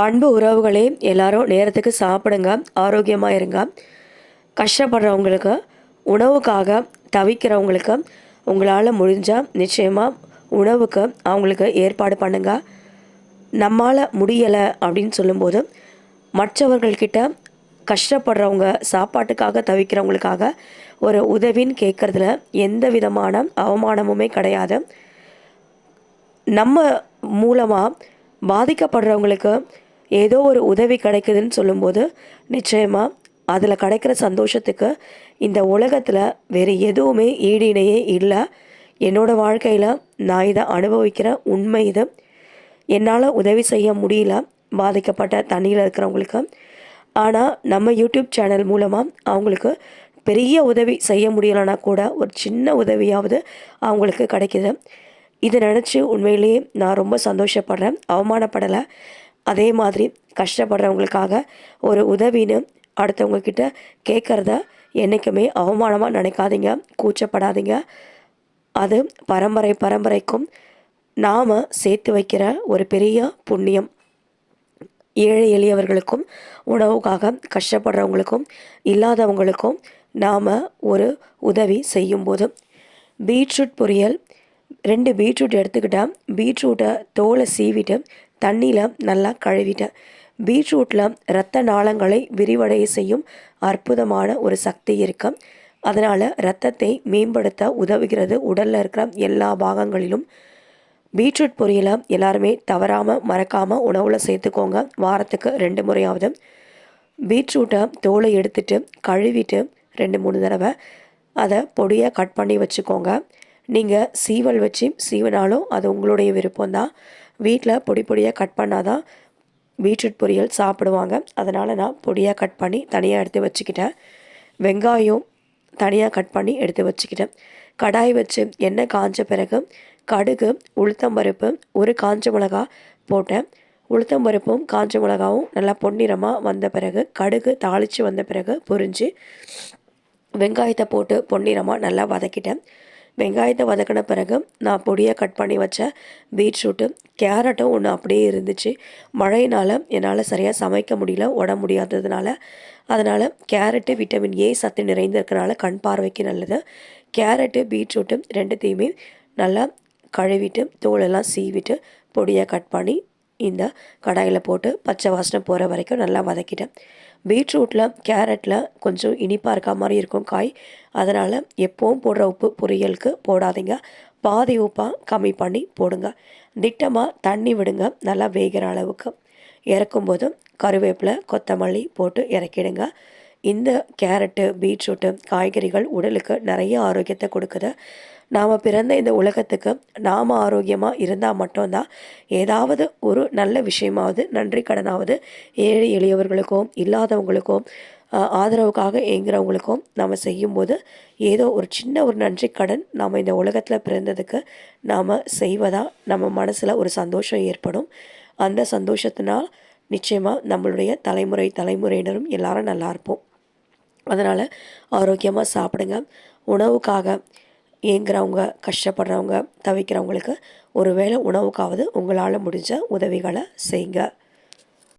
அன்பு உறவுகளே எல்லாரும் நேரத்துக்கு சாப்பிடுங்க ஆரோக்கியமாக இருங்க கஷ்டப்படுறவங்களுக்கு உணவுக்காக தவிக்கிறவங்களுக்கு உங்களால் முடிஞ்சால் நிச்சயமாக உணவுக்கு அவங்களுக்கு ஏற்பாடு பண்ணுங்க. நம்மால் முடியலை அப்படின்னு சொல்லும்போது மற்றவர்கள்கிட்ட கஷ்டப்படுறவங்க சாப்பாட்டுக்காக தவிக்கிறவங்களுக்காக ஒரு உதவின்னு கேட்குறதுல எந்த விதமான அவமானமுமே கிடையாது. நம்ம மூலமாக பாதிக்கப்படுறவங்களுக்கு ஏதோ ஒரு உதவி கிடைக்குதுன்னு சொல்லும்போது நிச்சயமாக அதில் கிடைக்கிற சந்தோஷத்துக்கு இந்த உலகத்தில் வேறு எதுவுமே ஈடு இணையே இல்லை. என்னோடய வாழ்க்கையில் நான் இதை அனுபவிக்கிற உண்மை இது. என்னால் உதவி செய்ய முடியல பாதிக்கப்பட்ட தண்ணியில் இருக்கிறவங்களுக்கு. ஆனால் நம்ம யூடியூப் சேனல் மூலமாக அவங்களுக்கு பெரிய உதவி செய்ய முடியலைன்னா கூட ஒரு சின்ன உதவியாவது அவங்களுக்கு கிடைக்கிது. இதை நினச்சி உண்மையிலேயே நான் ரொம்ப சந்தோஷப்படுறேன் அவமானப்படலை. அதே மாதிரி கஷ்டப்படுறவங்களுக்காக ஒரு உதவின்னு அடுத்தவங்கக்கிட்ட கேட்குறத என்றைக்குமே அவமானமாக நினைக்காதீங்க. கூச்சப்படாதீங்க. அது பரம்பரை பரம்பரைக்கும் நாம் சேர்த்து வைக்கிற ஒரு பெரிய புண்ணியம். ஏழை எளியவர்களுக்கும் உணவுக்காக கஷ்டப்படுறவங்களுக்கும் இல்லாதவங்களுக்கும் நாம் ஒரு உதவி செய்யும்போது பீட்ரூட் பொரியல் ரெண்டு பீட்ரூட் எடுத்துக்கிட்டால் பீட்ரூட்டை தோலை சீவிட்டு தண்ணியில் நல்லா கழுவிட்டேன். பீட்ரூட்டில் இரத்த நாளங்களை விரிவடைய செய்யும் அற்புதமான ஒரு சக்தி இருக்கு. அதனால் இரத்தத்தை மேம்படுத்த உதவுகிறது உடலில் இருக்கிற எல்லா பாகங்களிலும். பீட்ரூட் பொரியலை எல்லாருமே தவறாமல் மறக்காமல் உணவில் சேர்த்துக்கோங்க. வாரத்துக்கு ரெண்டு முறையாவது. பீட்ரூட்டை தோலை எடுத்துட்டு கழுவிட்டு ரெண்டு மூணு தடவை அதை பொடியாக கட் பண்ணி வச்சுக்கோங்க. நீங்கள் சீவல் வச்சு சீவினாலும் அது உங்களுடைய விருப்பம்தான். வீட்டில் பொடி பொடியாக கட் பண்ணாதான் பீட்ரூட் பொரியல் சாப்பிடுவாங்க. அதனால் நான் பொடியாக கட் பண்ணி தனியாக எடுத்து வச்சுக்கிட்டேன். வெங்காயம் தனியாக கட் பண்ணி எடுத்து வச்சுக்கிட்டேன். கடாய் வச்சு எண்ணெய் காஞ்ச பிறகு கடுகு உளுத்தம்பருப்பு ஒரு காஞ்ச மிளகா போட்டேன். உளுத்தம்பருப்பும் காஞ்ச மிளகாவும் நல்லா பொன்னிறமாக வந்த பிறகு கடுகு தாளித்து வந்த பிறகு பொரிஞ்சு வெங்காயத்தை போட்டு பொன்னிறமாக நல்லா வதக்கிட்டேன். வெங்காயத்தை வதக்கின பிறகு நான் பொடியாக கட் பண்ணி வச்ச பீட்ரூட்டு கேரட்டும் ஒன்று அப்படியே இருந்துச்சு. மழையினால் என்னால் சரியாக சமைக்க முடியல உடம்பு முடியாததுனால. அதனால் கேரட்டு விட்டமின் ஏ சத்து நிறைந்திருக்கனால கண் பார்வைக்கு நல்லது. கேரட்டு பீட்ரூட்டு ரெண்டுத்தையுமே நல்லா கழுவிட்டு தோலெல்லாம் சீவிட்டு பொடியாக கட் பண்ணி இந்த கடாயில் போட்டு பச்சை வாசனை போகிற வரைக்கும் நல்லா வதக்கிட்டேன். பீட்ரூட்டில் கேரட்டில் கொஞ்சம் இனிப்பாக இருக்க மாதிரி இருக்கும் காய். அதனால் எப்போவும் போடுற உப்பு பொரியலுக்கு போடாதீங்க. பாதி உப்பாக கம்மி பண்ணி போடுங்க. திட்டமாக தண்ணி விடுங்க நல்லா வேகிற அளவுக்கு. இறக்கும்போதும் கருவேப்பிலை கொத்தமல்லி போட்டு இறக்கிடுங்க. இந்த கேரட்டு பீட்ரூட்டு காய்கறிகள் உடலுக்கு நிறைய ஆரோக்கியத்தை கொடுக்குது. நாம் பிறந்த இந்த உலகத்துக்கு நாம் ஆரோக்கியமாக இருந்தால் மட்டும்தான் ஏதாவது ஒரு நல்ல விஷயமாவது நன்றி கடனாவது ஏழை எளியவர்களுக்கும் இல்லாதவங்களுக்கும் ஆதரவுக்காக ஏங்குறவங்களுக்கும் நாம் செய்யும்போது ஏதோ ஒரு சின்ன ஒரு நன்றி கடன் நாம் இந்த உலகத்தில் பிறந்ததுக்கு நாம் செய்வதாக நம்ம மனசில் ஒரு சந்தோஷம் ஏற்படும். அந்த சந்தோஷத்தினால் நிச்சயமாக நம்மளுடைய தலைமுறை தலைமுறையினரும் எல்லாரும் நல்லா இருப்போம். அதனால் ஆரோக்கியமாக சாப்பிடுங்க. உணவுக்காக ஏங்குறவங்க கஷ்டப்படுறவங்க தவிக்கிறவங்களுக்கு ஒரு வேளை உணவுக்காவது உங்களால் முடிஞ்ச உதவிகளை செய்யுங்க